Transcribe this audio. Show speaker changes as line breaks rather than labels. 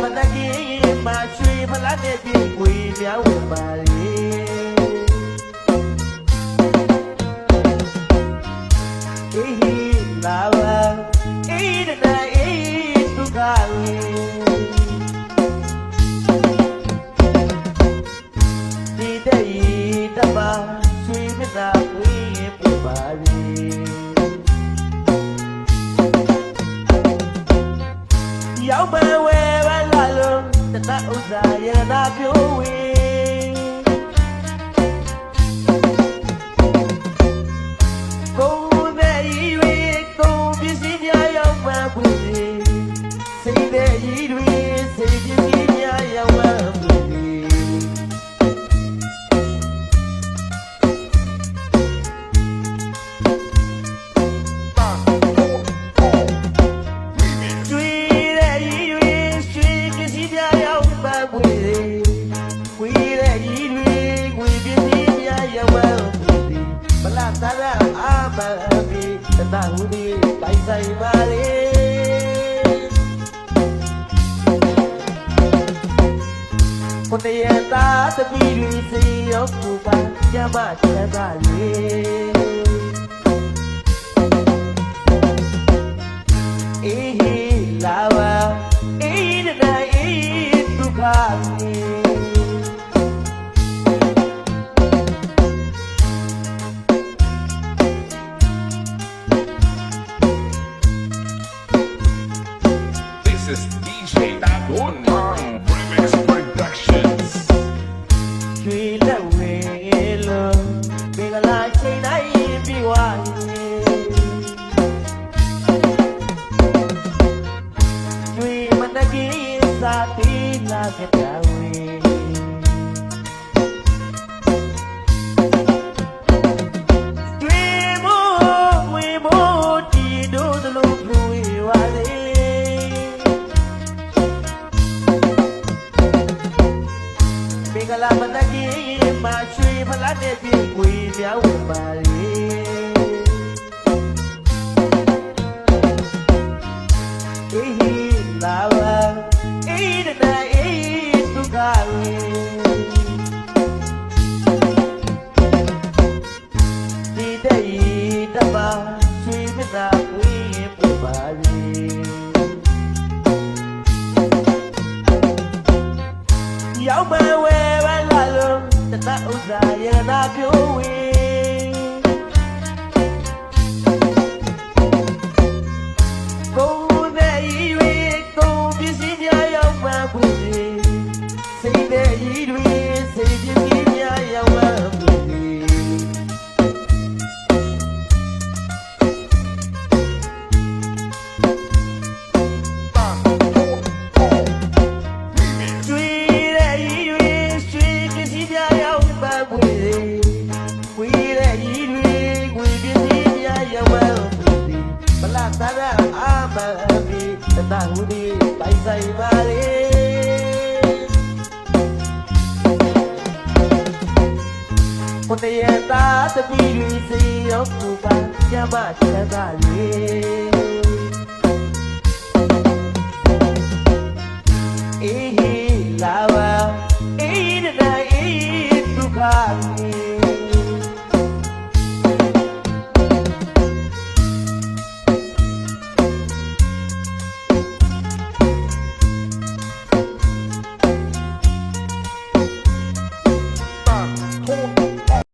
မင်္ဂလာမနက်ကြီးမှာရွှေဖလားနဲ့ပြေကွေများဝင်ပါလေအေးဟီလာပါအေးတနာအေးဒုက္ခလေဒီတဲ့ဤတပါရွှေမြတ်သာကွေပြပါလေရောက်ပဲဝဲပဲလာ လို့တတဥစ္စာရနာပြိုးဝေကိုယ်နဲ့ဤတွေကိုယ်ပစ္စည်းများရောက်မှပွင့်စီစိတ်နဲ့ဤတွေစိတ်ပစ္စည်း မလာတရအာမဘီတနာဟူဒီတိုင်ဆိုင်ပါလေကိုတရတာတပီတွေစီရောက်ကူပါညမချမ်းသာလေ
is DJ Dagon Remix Productions.
ကျွေလက်ဝဲလို့မင်္ဂလာချိန်တိုင်းပြီးွားကျွေမနကြီး မင်္ဂလာမနက်ကြီးမှာရွှေဖလားနဲ့ပြေကွေများဝင်ပါလေအေးဟီလာပါအေးတနာအေးဒုက္ခလေဒီတဲ့ဤတပါရွှေမြတ်သာကွေပြပါလေရောက်ပဲဝဲပဲလာလို့ တတဥစ္စာရနာပြိုးဝေကိုယ်နဲ့ဤတွေကိုယ်ပစ္စည်းများရောက်မှပွင့်စီစိတ်နဲ့ဤတွေစိတ်ပစ္စည်းများရောက်မှ တန်ဒီပိုင်ဆိုင်ပါလေကိုတရတာတပီရီစီရောက်သူပါကျမချမ်းသာလေအေးလာပါ